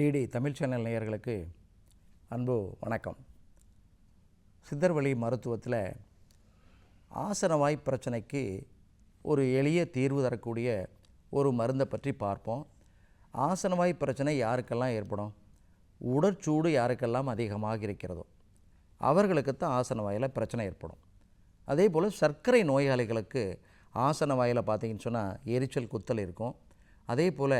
DD Tamil channel நேயர்களுக்கு அன்பு வணக்கம். சித்தர்வழி மருத்துவத்தில் ஆசனவாய் பிரச்சனைக்கு ஒரு எளிய தீர்வு தரக்கூடிய ஒரு மருந்தை பற்றி பார்ப்போம். ஆசனவாய் பிரச்சனை யாருக்கெல்லாம் ஏற்படும்? உடற்சூடு யாருக்கெல்லாம் அதிகமாக இருக்கிறதோ அவர்களுக்கு தான் ஆசனவாயில் பிரச்சனை ஏற்படும். அதே போல் சர்க்கரை நோயாளிகளுக்கு ஆசன வாயில் பார்த்தீங்கன்னு சொன்னால் எரிச்சல் குத்தல் இருக்கும். அதே போல்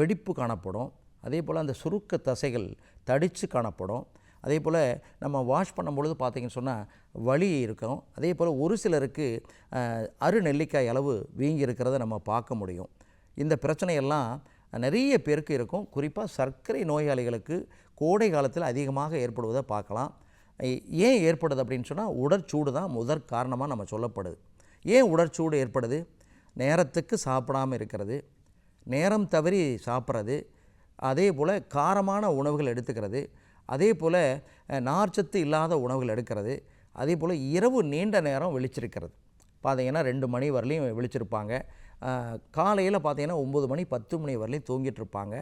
வெடிப்பு காணப்படும். அதே போல் அந்த சுருக்க தசைகள் தடித்து காணப்படும். அதே போல் நம்ம வாஷ் பண்ணும்பொழுது பார்த்தீங்கன்னு சொன்னால் வலி இருக்கும். அதே போல் ஒரு சிலருக்கு அரு நெல்லிக்காய் அளவு வீங்கி இருக்கிறத நம்ம பார்க்க முடியும். இந்த பிரச்சனையெல்லாம் நிறைய பேருக்கு இருக்கும். குறிப்பாக சர்க்கரை நோயாளிகளுக்கு கோடை காலத்தில் அதிகமாக ஏற்படுவதை பார்க்கலாம். ஏன் ஏற்படுது அப்படின்னு சொன்னால் உடற்சூடு தான் முதற் காரணமாக நம்ம சொல்லப்படுது. ஏன் உடற்சூடு ஏற்படுது? நேரத்துக்கு சாப்பிடாமல் இருக்கிறது. நேரம் தவறி சாப்பிட்றது. அதே போல் காரமான உணவுகள் எடுத்துக்கிறது. அதே போல் நார்ச்சத்து இல்லாத உணவுகள் எடுக்கிறது. அதே போல் இரவு நீண்ட நேரம் விழிச்சிருக்கிறது. பார்த்தீங்கன்னா ரெண்டு மணி வரலையும் விழிச்சிருப்பாங்க. காலையில் பார்த்தீங்கன்னா ஒம்பது மணி பத்து மணி வரலையும் தூங்கிட்டு இருப்பாங்க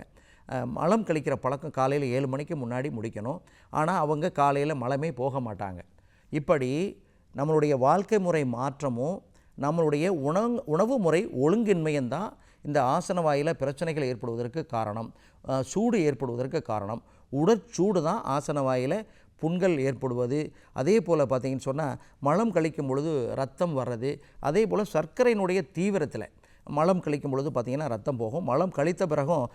மலம் கழிக்கிற பழக்கம் காலையில் ஏழு மணிக்கு முன்னாடி முடிக்கணும். ஆனால் அவங்க காலையில் மலமே போக மாட்டாங்க. இப்படி நம்மளுடைய வாழ்க்கை முறை மாற்றமும் நம்மளுடைய உணவு உணவு முறை ஒழுங்கின்மையும் தான் இந்த ஆசன வாயில் பிரச்சனைகள் ஏற்படுவதற்கு காரணம் சூடு ஏற்படுவதற்கு காரணம். உடற்சூடு தான் ஆசன வாயில் புண்கள் ஏற்படுவது. அதே போல் பார்த்தீங்கன்னு சொன்னால் மலம் கழிக்கும் பொழுது ரத்தம் வர்றது. அதே போல் சர்க்கரையினுடைய தீவிரத்தில் மலம் கழிக்கும் பொழுது பார்த்திங்கன்னா ரத்தம் போகும். மலம் கழித்த பிறகும்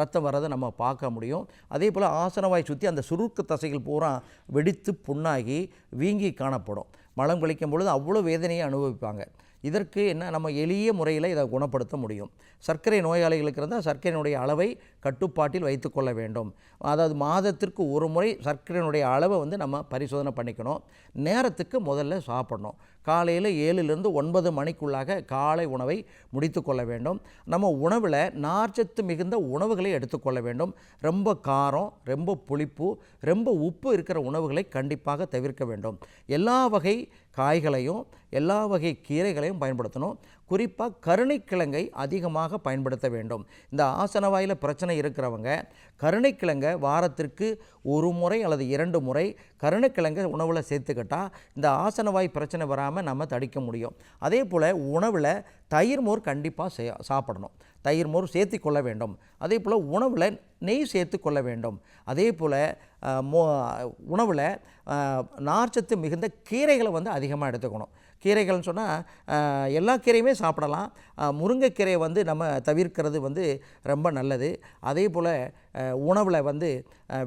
ரத்தம் வர்றதை நம்ம பார்க்க முடியும். அதே போல் ஆசனவாய் சுற்றி அந்த சுருக்க தசைகள் பூரா வெடித்து புண்ணாகி வீங்கி காணப்படும். மலம் கழிக்கும் பொழுது அவ்வளோ வேதனையை அனுபவிப்பாங்க. இதற்கு என்ன நம்ம எளிய முறையில் இதை குணப்படுத்த முடியும். சர்க்கரை நோயாளிகளுக்கு இருந்தால் சர்க்கரையினுடைய அளவை கட்டுப்பாட்டில் வைத்துக்கொள்ள வேண்டும். அதாவது மாதத்திற்கு ஒரு முறை சர்க்கரையினுடைய அளவை வந்து நம்ம பரிசோதனை பண்ணிக்கணும். நேரத்துக்கு முதல்ல சாப்பிடணும். காலையில் ஏழுலேருந்து ஒன்பது மணிக்குள்ளாக காலை உணவை முடித்து கொள்ள வேண்டும். நம்ம உணவில் நார்ச்சத்து மிகுந்த உணவுகளை எடுத்துக்கொள்ள வேண்டும். ரொம்ப காரம் ரொம்ப புளிப்பு ரொம்ப உப்பு இருக்கிற உணவுகளை கண்டிப்பாக தவிர்க்க வேண்டும். எல்லா வகை காய்களையும் எல்லா வகை கீரைகளையும் பயன்படுத்தணும். குறிப்பாக கருணைக்கிழங்கை அதிகமாக பயன்படுத்த வேண்டும். இந்த ஆசனவாயில் பிரச்சனை இருக்கிறவங்க கருணைக்கிழங்கை வாரத்திற்கு ஒரு முறை அல்லது இரண்டு முறை கருணைக்கிழங்கை உணவில் சேர்த்துக்கிட்டால் இந்த ஆசனவாய் பிரச்சனை வராமல் நம்ம தடிக்க முடியும். அதே போல் உணவில் தயிர் மோர் கண்டிப்பாக சே சாப்பிடணும். தயிர் மோர் சேர்த்து கொள்ள வேண்டும். அதே போல் உணவில் நெய் சேர்த்து கொள்ள வேண்டும். அதே போல் மோ உணவில் நார்ச்சத்து மிகுந்த கீரைகளை வந்து அதிகமாக எடுத்துக்கணும். கீரைகள்னு சொன்னால் எல்லா கீரையுமே சாப்பிடலாம். முருங்கைக்கீரையை வந்து நம்ம தவிர்க்கிறது வந்து ரொம்ப நல்லது. அதே போல் உணவில் வந்து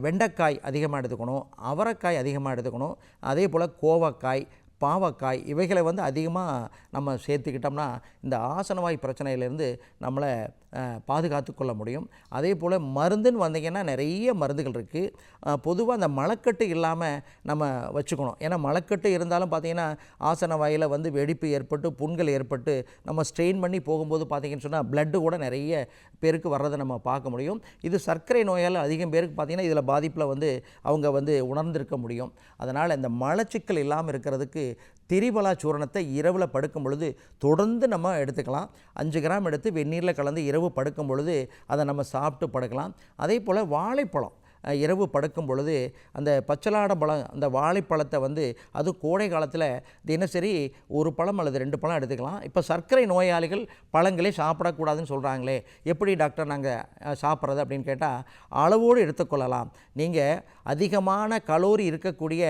வெண்டைக்காய் அதிகமாக எடுத்துக்கணும். அவரைக்காய் அதிகமாக எடுத்துக்கணும். அதே போல் கோவக்காய் பாவக்காய் இவைகளை வந்து அதிகமாக நம்ம சேர்த்துக்கிட்டோம்னா இந்த ஆசனவாய் பிரச்சனையிலேருந்து நம்மளை பாதுகாத்து கொள்ள முடியும். அதே போல் மருந்துன்னு வந்தீங்கன்னா நிறைய மருந்துகள் இருக்குது பொதுவாக அந்த மலக்கட்டு இல்லாமல் நம்ம வச்சுக்கணும். ஏன்னா மலக்கட்டு இருந்தாலும் பார்த்தீங்கன்னா ஆசன வாயில் வந்து வெடிப்பு ஏற்பட்டு புண்கள் ஏற்பட்டு நம்ம ஸ்ட்ரெயின் பண்ணி போகும்போது பார்த்தீங்கன்னு சொன்னால் பிளட்டு கூட நிறைய பேருக்கு வர்றதை நம்ம பார்க்க முடியும். இது சர்க்கரை நோயால் அதிகம் பேருக்கு பார்த்தீங்கன்னா இதில் பாதிப்பில் வந்து அவங்க வந்து உணர்ந்திருக்க முடியும். அதனால் இந்த மலச்சிக்கல் இல்லாமல் இருக்கிறதுக்கு திரிபலா சூரணத்தை இரவில் படுக்கும் பொழுது தொடர்ந்து நம்ம எடுத்துக்கலாம். அஞ்சு கிராம் எடுத்து வெந்நீரில் கலந்து இரவு படுக்கும் பொழுது அதை நம்ம சாப்பிட்டு படுக்கலாம். அதே போல் வாழைப்பழம். இரவு படுக்கும் பொழுது அந்த பச்சலாட பழம் அந்த வாழைப்பழத்தை வந்து அது கோடை காலத்தில் தினசரி ஒரு பழம் அல்லது ரெண்டு பழம் எடுத்துக்கலாம். இப்போ சர்க்கரை நோயாளிகள் பழங்களே சாப்பிடக்கூடாதுன்னு சொல்கிறாங்களே எப்படி டாக்டர் நாங்கள் சாப்பிட்றது அப்படின்னு கேட்டால் அளவோடு எடுத்துக்கொள்ளலாம். நீங்கள் அதிகமான கலோரி இருக்கக்கூடிய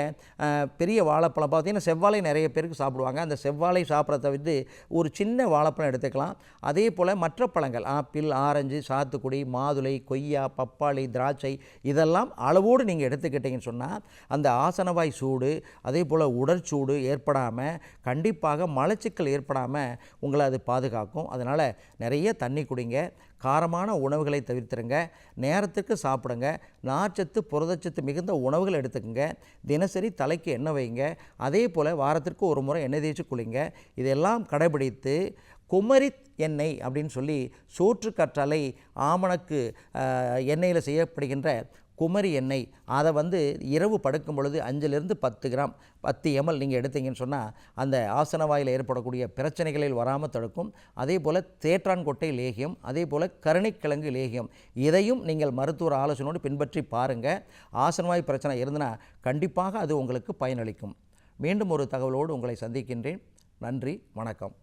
பெரிய வாழைப்பழம் பார்த்தீங்கன்னா செவ்வாழை நிறைய பேருக்கு சாப்பிடுவாங்க. அந்த செவ்வாழை சாப்பிட்றத வந்து ஒரு சின்ன வாழைப்பழம் எடுத்துக்கலாம். அதே போல் மற்ற பழங்கள் ஆப்பிள் ஆரஞ்சு சாத்துக்குடி மாதுளை கொய்யா பப்பாளி திராட்சை இதெல்லாம் அளவோடு நீங்கள் எடுத்துக்கிட்டீங்கன்னு சொன்னால் அந்த ஆசனவாய் சூடு அதே போல் உடற்சூடு ஏற்படாமல் கண்டிப்பாக மலச்சிக்கல் ஏற்படாமல் உங்களை அது பாதுகாக்கும். அதனால் நிறைய தண்ணி குடிங்க காரமான உணவுகளை தவிர்த்துருங்க நேரத்துக்கு சாப்பிடுங்க நார்ச்சத்து புரதச்சத்து மிகுந்த உணவுகள் எடுத்துக்கோங்க தினசரி தலைக்கு எண்ணெய் வைங்க அதே போல் வாரத்திற்கு ஒரு முறை எண்ணெய் தேய்ச்சி குளிங்க இதெல்லாம் கடைபிடித்து குமரித் எண்ணெய் அப்படின்னு சொல்லி சோற்று கற்றலை ஆமணக்கு எண்ணெயில் செய்யப்படுகின்ற குமரி எண்ணெய். அதை வந்து இரவு படுக்கும் பொழுது அஞ்சிலிருந்து பத்து கிராம் பத்து எம்எல் நீங்கள் எடுத்தீங்கன்னு சொன்னால் அந்த ஆசன வாயில் ஏற்படக்கூடிய பிரச்சனைகளில் வராமல் தடுக்கும். அதே போல் தேற்றான்கொட்டை லேகியம் அதே போல் கருணைக்கிழங்கு லேகியம். இதையும் நீங்கள் மருத்துவர் ஆலோசனையோடு பின்பற்றி பாருங்கள் ஆசனவாய் பிரச்சனை இருந்தனா கண்டிப்பாக அது உங்களுக்கு பயனளிக்கும். மீண்டும் ஒரு தகவலோடு உங்களை சந்திக்கின்றேன். நன்றி வணக்கம்.